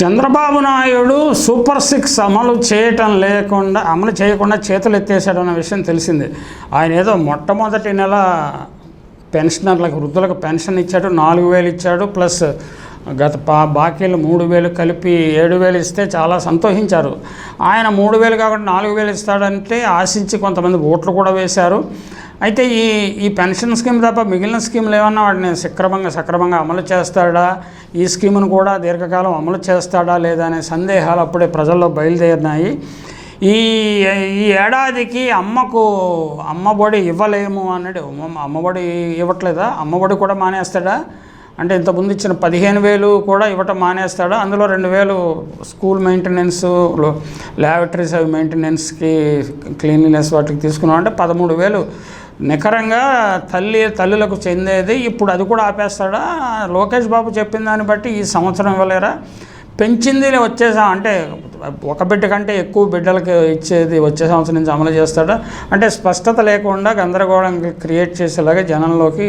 Chandrababu Naidu super six అమలు చేయటం లేకుండా అమలు చేయకుండా చేతులు ఎత్తేసాడు అన్న విషయం తెలిసింది. ఆయన ఏదో మొట్టమొదటి నెల పెన్షనర్లకు వృద్ధులకు పెన్షన్ ఇచ్చాడు నాలుగు వేలు ఇచ్చాడు ప్లస్ గత పా బాకీలు మూడు వేలు కలిపి ఏడు వేలు ఇస్తే చాలా సంతోషించారు. ఆయన మూడు వేలు కాకుండా నాలుగు వేలు ఇస్తాడంటే ఆశించి కొంతమంది ఓట్లు కూడా వేశారు. అయితే ఈ ఈ పెన్షన్ స్కీమ్ తప్ప మిగిలిన స్కీమ్లు ఏమన్నా వాటిని సక్రమంగా సక్రమంగా అమలు చేస్తాడా? ఈ స్కీమును కూడా దీర్ఘకాలం అమలు చేస్తాడా లేదా అనే సందేహాలు అప్పుడే ప్రజల్లో బయలుదేరినాయి. ఈ ఈ ఏడాదికి అమ్మకు అమ్మఒడి ఇవ్వలేము అన్నాడు. అమ్మ- అమ్మఒడి ఇవ్వట్లేదా? అమ్మఒడి కూడా మానేస్తాడా? అంటే ఇంతకుముందు ఇచ్చిన పదిహేను వేలు కూడా ఇవ్వటం మానేస్తాడా? అందులో రెండు వేలు స్కూల్ మెయింటెనెన్స్ ల్యాబొటరీస్ అవి మెయింటెనెన్స్కి క్లీన్లీనెస్ వాటికి తీసుకున్నాం అంటే పదమూడు వేలు నికరంగా తల్లి తల్లులకు చెందేది ఇప్పుడు అది కూడా ఆపేస్తాడా? లోకేష్ బాబు చెప్పిన దాన్ని బట్టి ఈ సంవత్సరం ఇవ్వలేరా? పెంచింది వచ్చేసా అంటే ఒక బిడ్డ కంటే ఎక్కువ బిడ్డలకి ఇచ్చేది వచ్చే సంవత్సరం నుంచి అమలు చేస్తాడా? అంటే స్పష్టత లేకుండా గందరగోళం క్రియేట్ చేసేలాగా జనంలోకి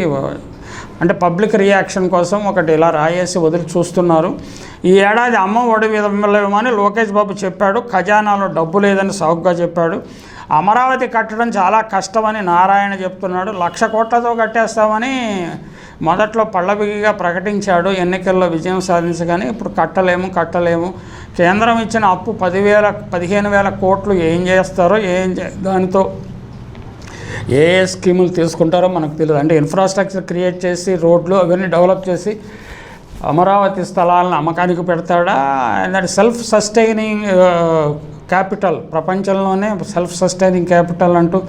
అంటే పబ్లిక్ రియాక్షన్ కోసం ఒకటి ఇలా రాయేసి వదిలి చూస్తున్నారు. ఈ ఏడాది అమ్మ ఒడి విధమని లోకేష్ బాబు చెప్పాడు. ఖజానాలో డబ్బు లేదని సౌగ్గా చెప్పాడు. అమరావతి కట్టడం చాలా కష్టమని నారాయణ చెప్తున్నాడు. లక్ష కోట్లతో కట్టేస్తామని మొదట్లో పళ్ళబిగిగా ప్రకటించాడు. ఎన్నికల్లో విజయం సాధించగానే ఇప్పుడు కట్టలేము కట్టలేము. కేంద్రం ఇచ్చిన అప్పు పదివేల పదిహేను వేల కోట్లు ఏం చేస్తారో ఏం దానితో ఏ ఏ స్కీములు తీసుకుంటారో మనకు తెలియదు. అంటే ఇన్ఫ్రాస్ట్రక్చర్ క్రియేట్ చేసి రోడ్లు అవన్నీ డెవలప్ చేసి అమరావతి స్థలాలను అమ్మకానికి పెడతాడా? అండ్ సెల్ఫ్ సస్టైనింగ్ క్యాపిటల్ ప్రపంచంలోనే సెల్ఫ్ సస్టైనింగ్ క్యాపిటల్ అంటూ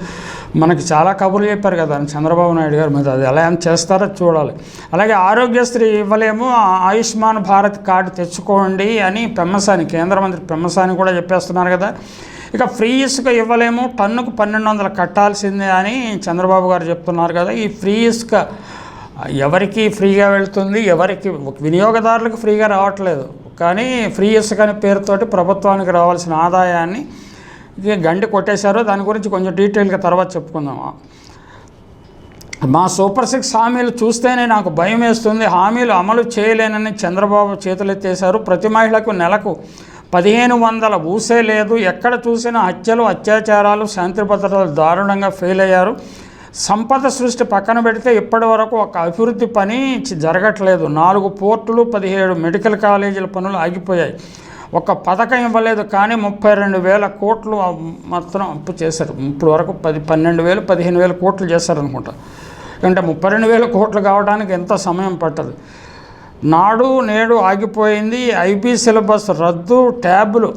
మనకి చాలా కబుర్లు చెప్పారు కదా చంద్రబాబు నాయుడు గారు. మీద అది ఎలా ఏం చేస్తారో చూడాలి. అలాగే ఆరోగ్యశ్రీ ఇవ్వలేము ఆయుష్మాన్ భారత్ కార్డు తెచ్చుకోండి అని పెమ్మసాని కేంద్ర మంత్రి పెమ్మసాని కూడా చెప్పేస్తున్నారు కదా. ఇక ఫ్రీ ఇసుక ఇవ్వలేము టన్నుకు పన్నెండు వందలు కట్టాల్సిందే అని చంద్రబాబు గారు చెప్తున్నారు కదా. ఈ ఫ్రీ ఇసుక ఎవరికి ఫ్రీగా వెళ్తుంది ఎవరికి వినియోగదారులకు ఫ్రీగా రావట్లేదు. కానీ ఫ్రీ ఇసుక అనే పేరుతోటి ప్రభుత్వానికి రావాల్సిన ఆదాయాన్ని గండి కొట్టేశారు. దాని గురించి కొంచెం డీటెయిల్గా తర్వాత చెప్పుకుందాం. మా సూపర్ సిక్స్ హామీలు చూస్తేనే నాకు భయం వేస్తుంది. హామీలు అమలు చేయలేనని చంద్రబాబు చేతులెత్తేశారు. ప్రతి మహిళకు నెలకు పదిహేను వందల ఊసే లేదు. ఎక్కడ చూసినా హత్యలు అత్యాచారాలు శాంతి భద్రతలు దారుణంగా ఫెయిల్ అయ్యారు. సంపద సృష్టి పక్కన పెడితే ఇప్పటి వరకు ఒక అభివృద్ధి పని జరగట్లేదు. నాలుగు పోర్టులు పదిహేడు మెడికల్ కాలేజీల పనులు ఆగిపోయాయి. ఒక పథకం ఇవ్వలేదు కానీ ముప్పై రెండు వేల కోట్లు మాత్రం అప్పు చేశారు. ఇప్పుడు వరకు పది పన్నెండు వేలు పదిహేను వేల కోట్లు చేశారు అనుకుంటా అంటే ముప్పై రెండు వేల కోట్లు కావడానికి ఎంత సమయం పట్టదు? నాడు నేడు ఆగిపోయింది. ఐబీ సిలబస్ రద్దు ట్యాబ్లు.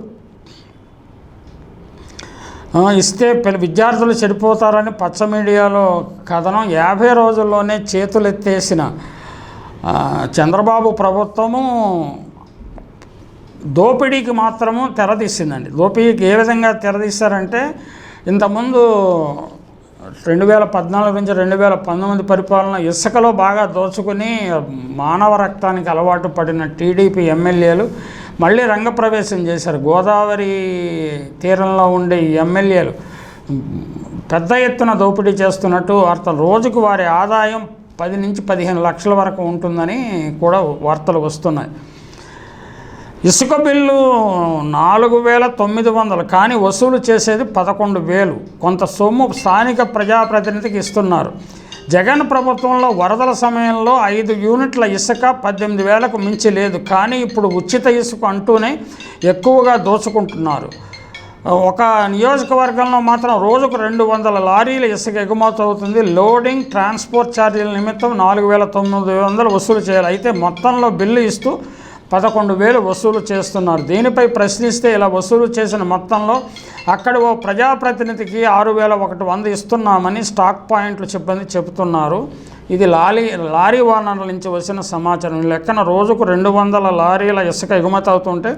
ఇస్తే పిల్ల విద్యార్థులు చెడిపోతారని పచ్చ మీడియాలో కథనం. యాభై రోజుల్లోనే చేతులెత్తేసిన చంద్రబాబు ప్రభుత్వము దోపిడీకి మాత్రము తెరదీసిందండి. దోపిడీకి ఏ విధంగా తెరదీశారంటే ఇంతకుముందు రెండు వేల పద్నాలుగు నుంచి రెండు వేల పంతొమ్మిది పరిపాలన ఇసుకలో బాగా దోచుకుని మానవ రక్తానికి అలవాటు పడిన టీడీపీ ఎమ్మెల్యేలు మళ్ళీ రంగప్రవేశం చేశారు. గోదావరి తీరంలో ఉండే ఎమ్మెల్యేలు పెద్ద ఎత్తున దోపిడీ చేస్తున్నట్టు వార్తలు. రోజుకు వారి ఆదాయం పది నుంచి పదిహేను లక్షల వరకు ఉంటుందని కూడా వార్తలు వస్తున్నాయి. ఇసుక బిల్లు నాలుగు వేల తొమ్మిది వందలు కానీ వసూలు చేసేది పదకొండు వేలు. కొంత సొమ్ము స్థానిక ప్రజాప్రతినిధికి ఇస్తున్నారు. జగన్ ప్రభుత్వంలో వరదల సమయంలో ఐదు యూనిట్ల ఇసుక పద్దెనిమిది వేలకు మించి లేదు కానీ ఇప్పుడు ఉచిత ఇసుక అంటూనే ఎక్కువగా దోచుకుంటున్నారు. ఒక నియోజకవర్గంలో మాత్రం రోజుకు రెండు వందల లారీల ఇసుక ఎగుమతి అవుతుంది. లోడింగ్ ట్రాన్స్పోర్ట్ ఛార్జీల నిమిత్తం నాలుగు వేల తొమ్మిది వందలు వసూలు చేయాలి. అయితే మొత్తంలో బిల్లు ఇస్తూ పదకొండు వేలు వసూలు చేస్తున్నారు. దీనిపై ప్రశ్నిస్తే ఇలా వసూలు చేసిన మొత్తంలో అక్కడ ఓ ప్రజాప్రతినిధికి ఆరు వేల ఒకటి వంద ఇస్తున్నామని స్టాక్ పాయింట్లు చెప్పని చెబుతున్నారు. ఇది లారీ లారీ ఓనర్ల నుంచి వచ్చిన సమాచారం. లెక్కన రోజుకు రెండు వందల లారీల ఇసుక ఎగుమతి అవుతుంటే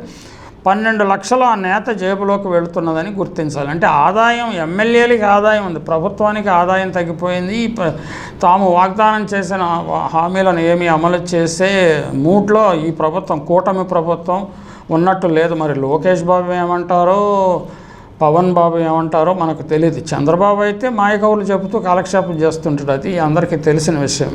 పన్నెండు లక్షల ఆ నేత జేబులోకి వెళుతున్నదని గుర్తించాలి. అంటే ఆదాయం ఎమ్మెల్యేలకి ఆదాయం ఉంది. ప్రభుత్వానికి ఆదాయం తగ్గిపోయింది. తాము వాగ్దానం చేసిన హామీలను ఏమి అమలు చేసే మూట్లో ఈ ప్రభుత్వం కూటమి ప్రభుత్వం ఉన్నట్టు లేదు. మరి లోకేష్ బాబు ఏమంటారో పవన్ బాబు ఏమంటారో మనకు తెలియదు చంద్రబాబు అయితే మాయకవులు చెబుతూ కాలక్షేపం చేస్తుంటాడు. అది అందరికీ తెలిసిన విషయం.